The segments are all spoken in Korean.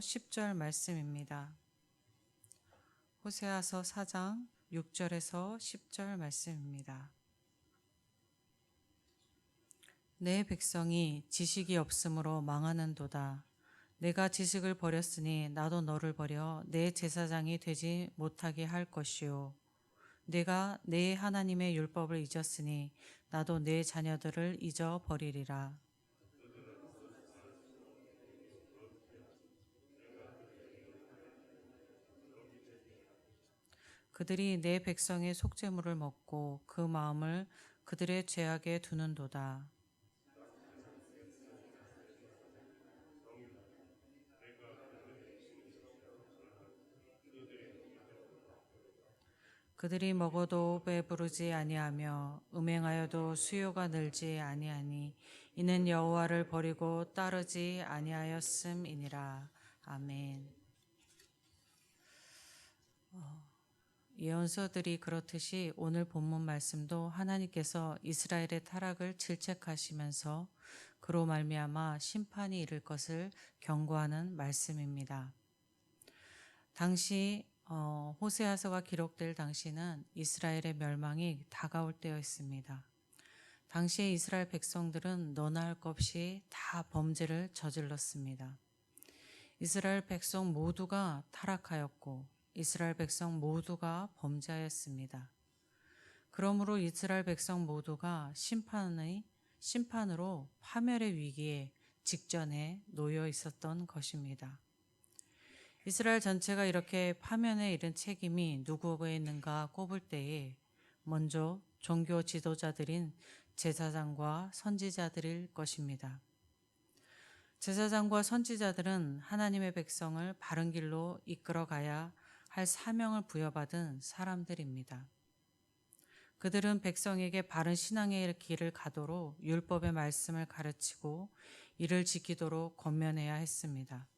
10절 말씀입니다. 호세아서 4장 6절에서 10절 말씀입니다. 내 백성이 지식이 없으므로 망하는도다. 내가 지식을 버렸으니 나도 너를 버려 내 제사장이 되지 못하게 할 것이요. 내가 내 하나님의 율법을 잊었으니 나도 내 자녀들을 잊어 버리리라. 그들이 내 백성의 속죄물을 먹고 그 마음을 그들의 죄악에 두는도다. 그들이 먹어도 배부르지 아니하며 음행하여도 수요가 늘지 아니하니 이는 여호와를 버리고 따르지 아니하였음이니라. 아멘. 어, 예언서들이 그렇듯이 오늘 본문 말씀도 하나님께서 이스라엘의 타락을 질책하시면서 그로 말미암아 심판이 이를 것을 경고하는 말씀입니다. 당시 어, 호세아서가 기록될 당시는 이스라엘의 멸망이 다가올 때였습니다. 당시에 이스라엘 백성들은 너나 할 것 없이 다 범죄를 저질렀습니다. 이스라엘 백성 모두가 타락하였고 이스라엘 백성 모두가 범죄하였습니다. 그러므로 이스라엘 백성 모두가 심판의 심판으로 파멸의 위기에 직전에 놓여 있었던 것입니다. 이스라엘 전체가 이렇게 파면에 이른 책임이 누구에게 있는가 꼽을 때에 먼저 종교 지도자들인 제사장과 선지자들일 것입니다. 제사장과 선지자들은 하나님의 백성을 바른 길로 이끌어 가야 할 사명을 부여받은 사람들입니다. 그들은 백성에게 바른 신앙의 길을 가도록 율법의 말씀을 가르치고 이를 지키도록 권면해야 했습니다.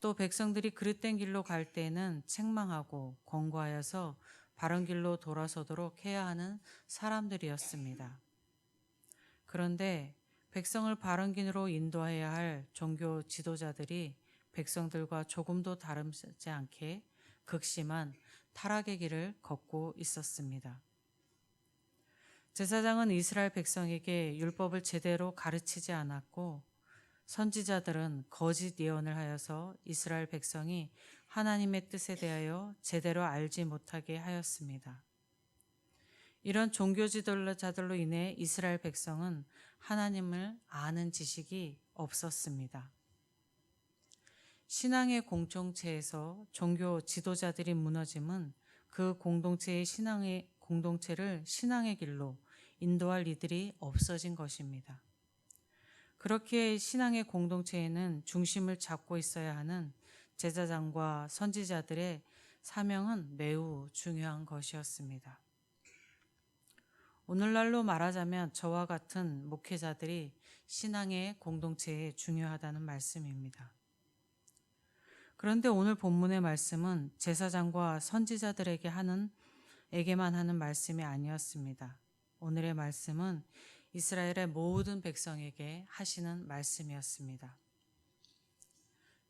또 백성들이 그릇된 길로 갈 때에는 책망하고 권고하여서 바른 길로 돌아서도록 해야 하는 사람들이었습니다. 그런데 백성을 바른 길로 인도해야 할 종교 지도자들이 백성들과 조금도 다르지 않게 극심한 타락의 길을 걷고 있었습니다. 제사장은 이스라엘 백성에게 율법을 제대로 가르치지 않았고 선지자들은 거짓 예언을 하여서 이스라엘 백성이 하나님의 뜻에 대하여 제대로 알지 못하게 하였습니다. 이런 종교 지도자들로 인해 이스라엘 백성은 하나님을 아는 지식이 없었습니다. 신앙의 공동체에서 종교 지도자들이 무너짐은 그 공동체의 신앙의 공동체를 신앙의 길로 인도할 이들이 없어진 것입니다. 그렇게 신앙의 공동체에는 중심을 잡고 있어야 하는 제자장과 선지자들의 사명은 매우 중요한 것이었습니다. 오늘날로 말하자면 저와 같은 목회자들이 신앙의 공동체에 중요하다는 말씀입니다. 그런데 오늘 본문의 말씀은 제사장과 선지자들에게 하는 에게만 하는 말씀이 아니었습니다. 오늘의 말씀은 이스라엘의 모든 백성에게 하시는 말씀이었습니다.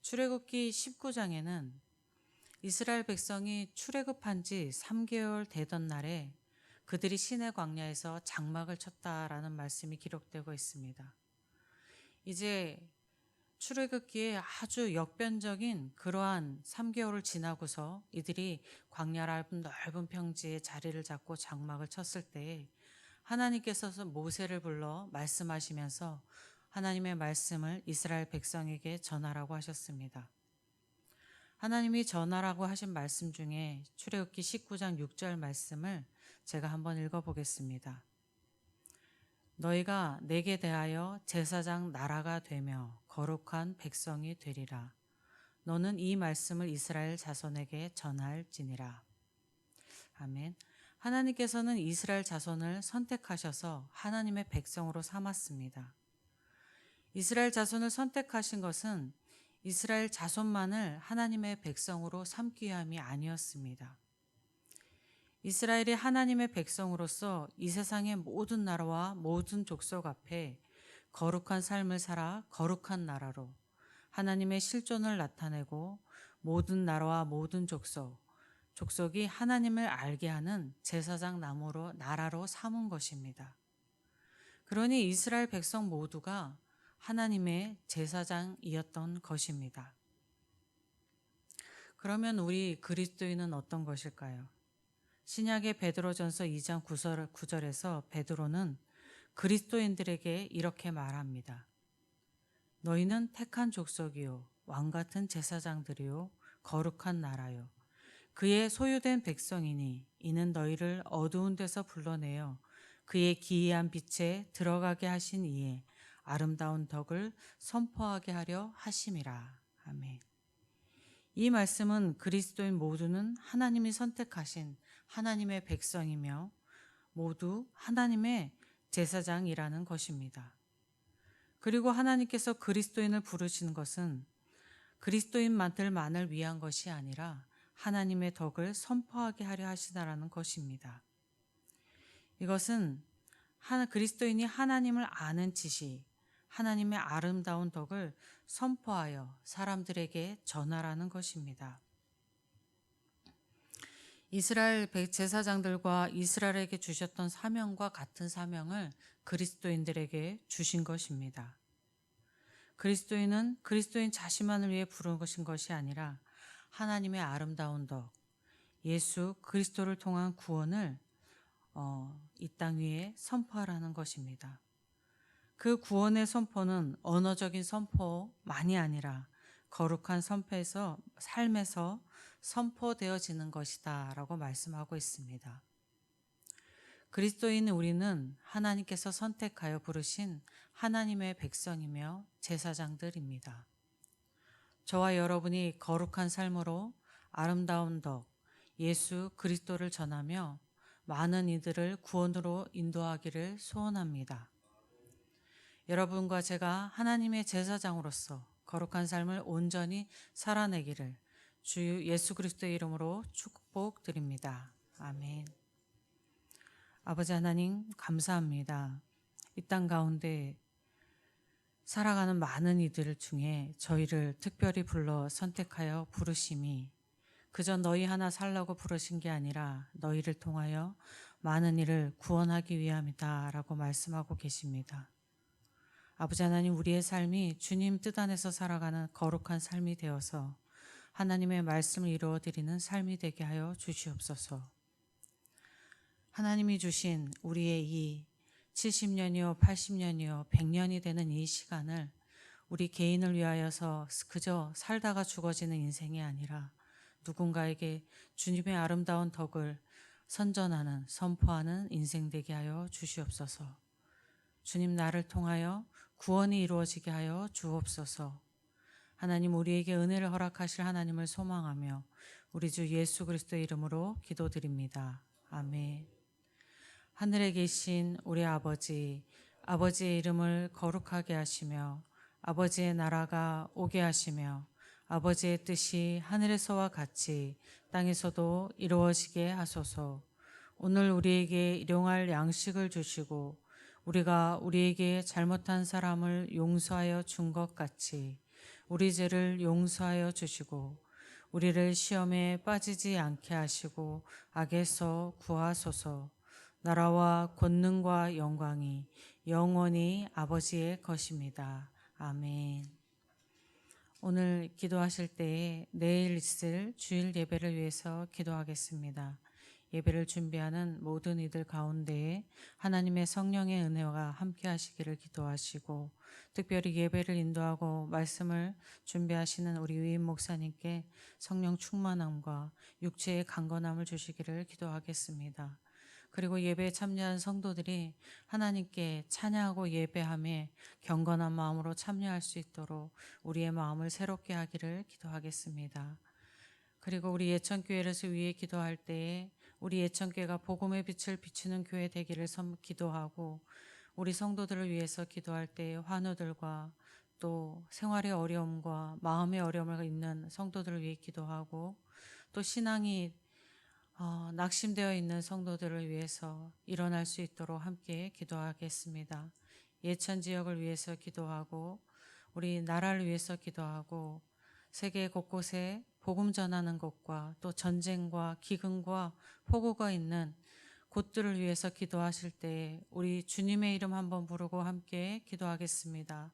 출애굽기 19장에는 이스라엘 백성이 출애굽한 지 3개월 되던 날에 그들이 시내 광야에서 장막을 쳤다라는 말씀이 기록되고 있습니다. 이제 출애굽기에 아주 역변적인 그러한 3개월을 지나고서 이들이 광야 얇은 넓은 평지에 자리를 잡고 장막을 쳤을 때 하나님께서 모세를 불러 말씀하시면서 하나님의 말씀을 이스라엘 백성에게 전하라고 하셨습니다. 하나님이 전하라고 하신 말씀 중에 출애굽기 19장 6절 말씀을 제가 한번 읽어 보겠습니다. 너희가 내게 대하여 제사장 나라가 되며 거룩한 백성이 되리라. 너는 이 말씀을 이스라엘 자손에게 전할지니라. 아멘. 하나님께서는 이스라엘 자손을 선택하셔서 하나님의 백성으로 삼았습니다. 이스라엘 자손을 선택하신 것은 이스라엘 자손만을 하나님의 백성으로 삼기 위함이 아니었습니다. 이스라엘이 하나님의 백성으로서 이 세상의 모든 나라와 모든 족속 앞에 거룩한 삶을 살아 거룩한 나라로 하나님의 실존을 나타내고 모든 나라와 모든 족속, 족속이 하나님을 알게 하는 제사장 나무로 나라로 삼은 것입니다. 그러니 이스라엘 백성 모두가 하나님의 제사장이었던 것입니다. 그러면 우리 그리스도인은 어떤 것일까요? 신약의 베드로전서 2장 9절, 9절에서 베드로는 그리스도인들에게 이렇게 말합니다. 너희는 택한 족속이요 왕 같은 제사장들이요 거룩한 나라요 그의 소유된 백성이니 이는 너희를 어두운 데서 불러내어 그의 기이한 빛에 들어가게 하신 이에 아름다운 덕을 선포하게 하려 하심이라. 아멘. 이 말씀은 그리스도인 모두는 하나님이 선택하신 하나님의 백성이며 모두 하나님의 제사장이라는 것입니다. 그리고 하나님께서 그리스도인을 부르시는 것은 그리스도인만들만을 위한 것이 아니라 하나님의 덕을 선포하게 하려 하시다라는 것입니다. 이것은 그리스도인이 하나님을 아는 지식, 하나님의 아름다운 덕을 선포하여 사람들에게 전하라는 것입니다. 이스라엘 제사장들과 이스라엘에게 주셨던 사명과 같은 사명을 그리스도인들에게 주신 것입니다. 그리스도인은 그리스도인 자신만을 위해 부른 것인 것이 아니라 하나님의 아름다운 덕, 예수 그리스도를 통한 구원을 어, 이 땅 위에 선포하라는 것입니다. 그 구원의 선포는 언어적인 선포만이 아니라 거룩한 선포에서 삶에서 선포되어지는 것이다라고 말씀하고 있습니다. 그리스도인 우리는 하나님께서 선택하여 부르신 하나님의 백성이며 제사장들입니다. 저와 여러분이 거룩한 삶으로 아름다운 덕, 예수 그리스도를 전하며 많은 이들을 구원으로 인도하기를 소원합니다. 여러분과 제가 하나님의 제사장으로서 거룩한 삶을 온전히 살아내기를 주 예수 그리스도의 이름으로 축복드립니다. 아멘. 아버지 하나님 감사합니다. 이 땅 가운데 살아가는 많은 이들 중에 저희를 특별히 불러 선택하여 부르심이 그저 너희 하나 살라고 부르신 게 아니라 너희를 통하여 많은 이를 구원하기 위함이다 라고 말씀하고 계십니다. 아버지 하나님 우리의 삶이 주님 뜻 안에서 살아가는 거룩한 삶이 되어서 하나님의 말씀을 이루어 드리는 삶이 되게 하여 주시옵소서. 하나님이 주신 우리의 이 70년이요, 80년이요, 100년이 되는 이 시간을 우리 개인을 위하여서 그저 살다가 죽어지는 인생이 아니라 누군가에게 주님의 아름다운 덕을 선전하는, 선포하는 인생 되게 하여 주시옵소서. 주님 나를 통하여 구원이 이루어지게 하여 주옵소서. 하나님 우리에게 은혜를 허락하실 하나님을 소망하며 우리 주 예수 그리스도 이름으로 기도드립니다. 아멘. 하늘에 계신 우리 아버지, 아버지의 이름을 거룩하게 하시며 아버지의 나라가 오게 하시며 아버지의 뜻이 하늘에서와 같이 땅에서도 이루어지게 하소서. 오늘 우리에게 일용할 양식을 주시고 우리가 우리에게 잘못한 사람을 용서하여 준 것 같이 우리 죄를 용서하여 주시고 우리를 시험에 빠지지 않게 하시고 악에서 구하소서. 나라와 권능과 영광이 영원히 아버지의 것입니다. 아멘. 오늘 기도하실 때에 내일 있을 주일 예배를 위해서 기도하겠습니다. 예배를 준비하는 모든 이들 가운데 하나님의 성령의 은혜가 함께 하시기를 기도하시고 특별히 예배를 인도하고 말씀을 준비하시는 우리 위임 목사님께 성령 충만함과 육체의 강건함을 주시기를 기도하겠습니다. 그리고 예배에 참여한 성도들이 하나님께 찬양하고 예배함에 경건한 마음으로 참여할 수 있도록 우리의 마음을 새롭게 하기를 기도하겠습니다. 그리고 우리 예천교회를 위해 기도할 때에 우리 예천교회가 복음의 빛을 비추는 교회 되기를 기도하고 우리 성도들을 위해서 기도할 때에 환우들과 또 생활의 어려움과 마음의 어려움을 있는 성도들을 위해 기도하고 또 신앙이 어, 낙심되어 있는 성도들을 위해서 일어날 수 있도록 함께 기도하겠습니다. 예천 지역을 위해서 기도하고 우리 나라를 위해서 기도하고 세계 곳곳에 복음 전하는 곳과 또 전쟁과 기근과 폭우가 있는 곳들을 위해서 기도하실 때 우리 주님의 이름 한번 부르고 함께 기도하겠습니다.